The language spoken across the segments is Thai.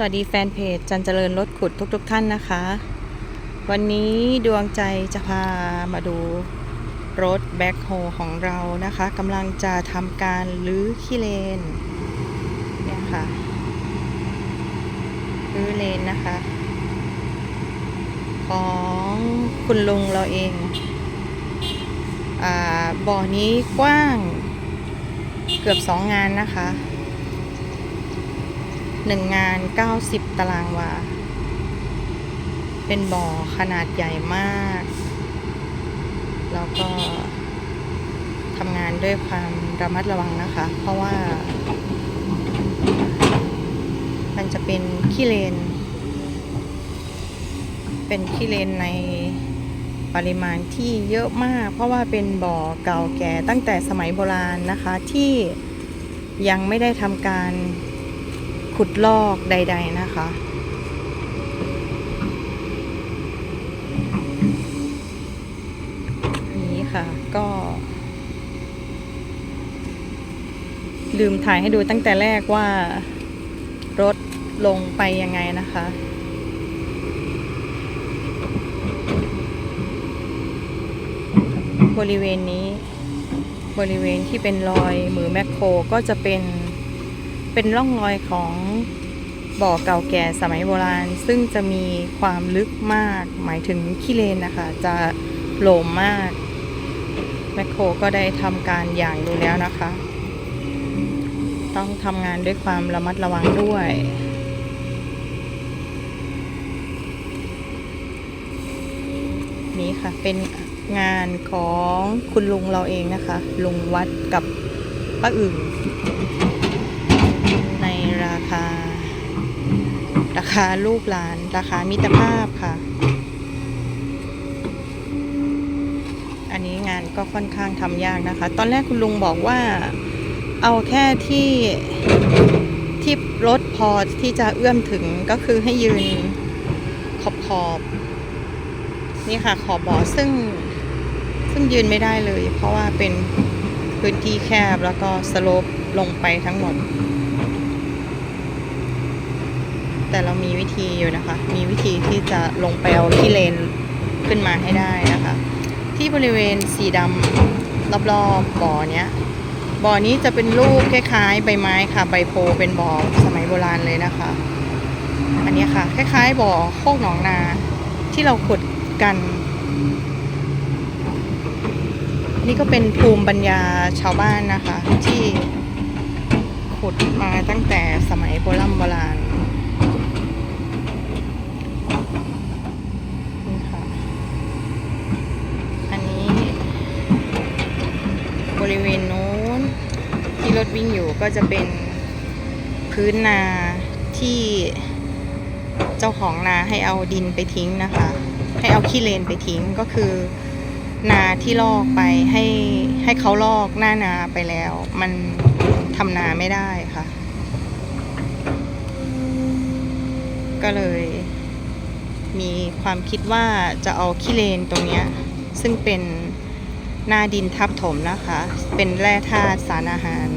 สวัสดีแฟนเพจจันเจริญรถขุดทุกๆทท่านนะคะ วันนี้ดวงใจจะพามาดูรถแบ็คโฮของเรานะคะกำลังจะทำการลื้อขี้เลนเนี่ยค่ะลื้อเลนนะคะ ของคุณลุงเราเองอาบ่อนี้กว้างเกือบสองงานนะคะ หนึ่งงาน90ตารางวา เป็นบ่อขนาดใหญ่มาก แล้วก็ทำงานด้วยความระมัดระวังนะคะ เพราะว่า มันจะเป็นขี้เลน เป็นขี้เลนในปริมาณที่เยอะมาก เพราะว่าเป็นบ่อเก่าแก่ตั้งแต่สมัยโบราณนะคะที่ยังไม่ได้ทำการ ขุดลอกใด ๆ นะคะ นี้ค่ะก็ ลืมถ่ายให้ดูตั้งแต่แรกว่ารถลงไปยังไงนะคะบริเวณนี้ บริเวณที่เป็นรอยมือแมคโครก็จะเป็น เป็นร่องรอยของบ่อเก่าแก่สมัยโบราณ ซึ่งจะมีความลึกมาก หมายถึงขี้เลนนะคะ จะโหลมมาก แมคโครก็ได้ทำการอย่างดูแล้วนะคะ ต้องทำงานด้วยความระมัดระวังด้วยนี่ค่ะเป็นงานของคุณลุงเราเองนะคะ ลุงวัดกับป้าอึ่ง ในราคา รา คาลูกหลาน ราคามิตรภาพค่ะ อันนี้งานก็ค่อนข้างทำยากนะคะ ตอนแรกคุณลุงบอกว่าเอาแค่ที่ที่รถพอที่จะเอื้อมถึงก็คือให้ยืนขอบขอบนี่ค่ะขอบบ่อซึ่งซึ่งยืนไม่ได้เลย เพราะว่าเป็นพื้นที่แคบแล้วก็สโลปลงไปทั้งหมด แต่เรามีวิธีอยู่นะคะ มีวิธีที่จะลงไปเอาที่เลนขึ้นมาให้ได้นะคะ ที่บริเวณสีดำรอบๆบบ่อเนี้ยบ่อนี้จะเป็นรูปคล้ายๆ ใบไม้ค่ะ ใบโพเป็นบ่อสมัยโบราณเลยนะคะ อันนี้ค่ะ คล้ายๆบ่อโคกหนองนา ที่เราขุดกัน นี่ก็เป็นภูมิปัญญาชาวบ้านนะคะ ที่ขุดมาตั้งแต่สมัยโบราณโบราณ นี่ค่ะ อันนี้ บ ริเวณนู้น ที่รถวิ่งอยู่ก็จะเป็นพื้นนาที่เจ้าของนาให้เอาดินไปทิ้งนะคะ ให้เอาขี้เลนไปทิ้งก็คือ นาที่ลอกไปให้ให้เขาลอกหน้านาไปแล้ว มันทำนาไม่ได้ค่ะ ก็เลยมีความคิดว่าจะเอาขี้เลนตรงนี้ซึ่งเป็น หน้าดินทับถมนะคะ เป็นแร่ธาตุสารอาหาร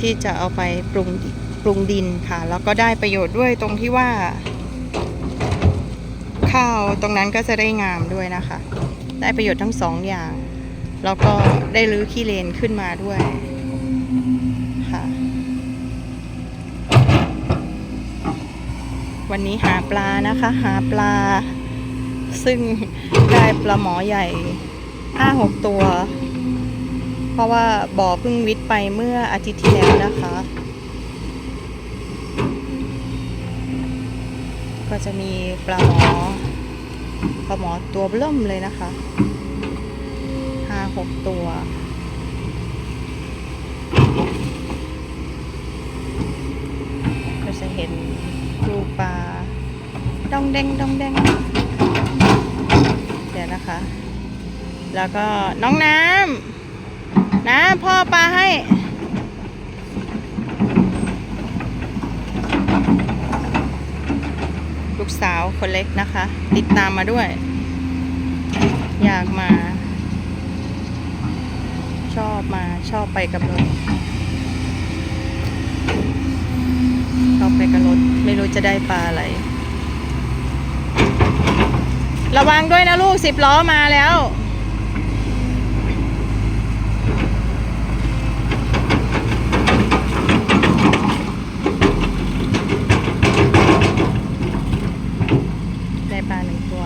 ที่จะเอาไปปรุงปรุงดินค่ะ แล้วก็ได้ประโยชน์ด้วยตรงที่ว่า ข้าวตรงนั้นก็จะได้งามด้วยนะคะ ได้ประโยชน์ทั้งสองอย่าง แล้วก็ได้รื้อขี้เลนขึ้นมาด้วยค่ะ วันนี้หาปลานะคะ หาปลา ซึ่งได้ปลาหมอใหญ่ ห้าหกตัว เพราะว่าบ่อเพิ่งวิทย์ไปเมื่ออาทิตย์ที่แล้วนะคะ ก็จะมีปลาหมอปลาหมอตัวเริ่มเลยนะคะห้าหกตัวก็จะเห็นรูปปลาดองเด้งดองเด้งเดี๋ยวนะคะ แล้วก็น้องน้ำน้ำพ่อปลาให้ ลูกสาวคนเล็กนะคะ ติดตามมาด้วย อยากมา ชอบมาชอบไปกับรถชอบไปกับรถจะได้ปลาอะไรระวังด้วยนะลูกสิบล้อมาแล้ว ตาหนึ่งตัว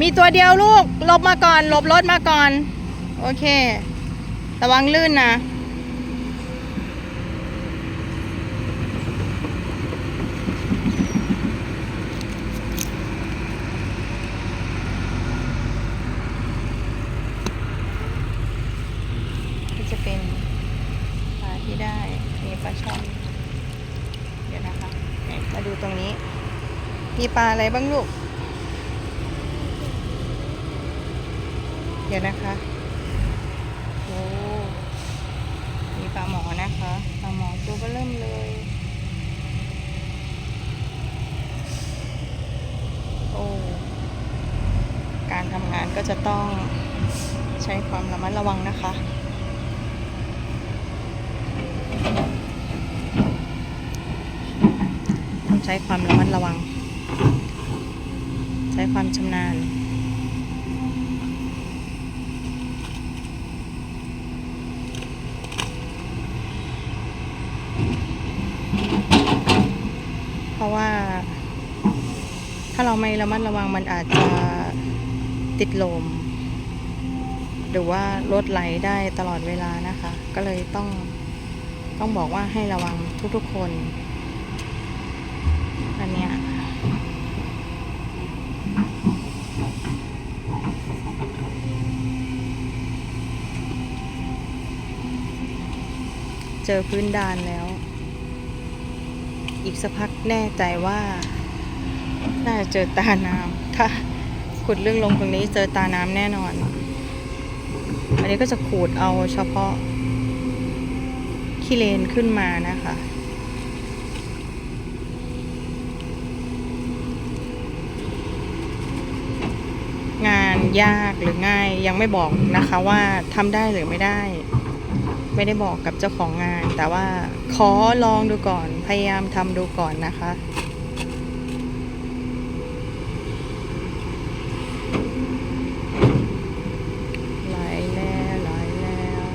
มีตัวเดียวลูกหลบมาก่อนหลบรถมาก่อน โอเค ระวังลื่นนะ ก็จะเป็นปลาที่ได้ มีปลาช่อน เดี๋ยวนะคะไหนมา ดูตรงนี้ มีปลาอะไรบ้างลูก เดี๋ยวนะคะ โอ้ มีปลาหมอนะคะ ปลาหมอตัวก็เริ่มเลย โอ้ การทำงานก็จะต้องใช้ความระมัดระวังนะคะ ต้อง ใช้ความระมัดระวัง ใช้ความชำนาญเพราะว่า ถ้าเราไม่ระมัดระวังมันอาจจะติดลม หรือว่ารถไหลได้ตลอดเวลานะคะ ก็เลยต้องต้องบอกว่าให้ระวังทุกๆคน อันเนี้ยเจอพื้นดานแล้ว อีกสักพักแน่ใจว่า น่าจะเจอตาน้ำถ้าขุดเรื่องลงตรงนี้เจอตาน้ำแน่นอน อันนี้ก็จะขูดเอาเฉพาะขี้เลนขึ้นมานะคะ งาน ยากหรือง่ายยังไม่บอกนะคะว่าทำได้หรือไม่ได้ ไม่ได้บอกกับเจ้าของงาน แต่ว่าขอลองดูก่อนพยายามทำดูก่อนนะคะ ไหลแล้วไหลแล้ว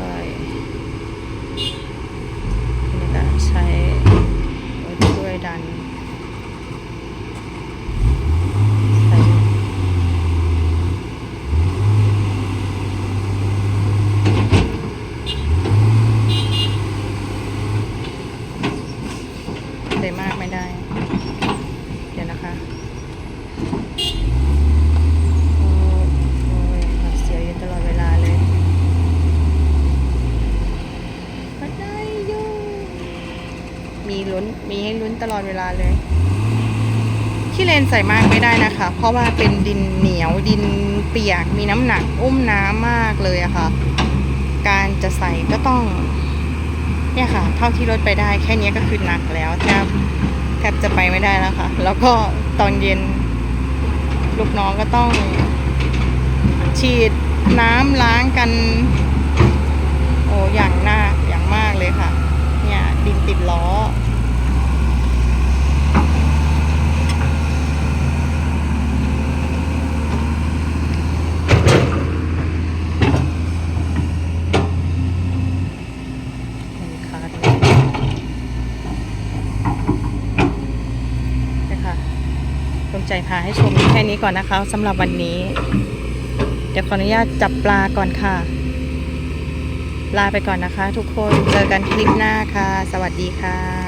ค่อยๆทีนี้ก็ใช้รถช่วยดันใส่ใส่มากไม่ได้ เดี๋ยวนะคะ โอ้โอ้ยหวาดเสียวอยู่ตลอดเวลาเลยก็ได้อยู่ มี ลุ้น มีให้ลุ้นตลอดเวลาเลยขี้เลนใส่มากไม่ได้นะคะ เพราะว่าเป็นดินเหนียวดินเปียกมีน้ำหนักอุ้มน้ำมากเลยอะค่ะ การจะใส่ก็ต้อง เนี่ยค่ะ เท่าที่รถไปได้แค่นี้ก็คือหนักแล้วแทบแทบจะไปไม่ได้แล้วค่ะ แล้วก็ตอนเย็น ลูกน้องก็ต้อง ฉีดน้ำล้างกัน โอ้อย่างหน้าอย่างมากเลยค่ะ เนี่ยดินติดล้อ เห็นขาดเลยนะคะดวง ใจพาให้ชมแค่นี้ก่อนนะคะสำหรับวันนี้ เดี๋ยวขออนุญาตจับปลาก่อนค่ะ ลาไปก่อนนะคะ ทุกคนเจอกันคลิปหน้าค่ะ สวัสดีค่ะ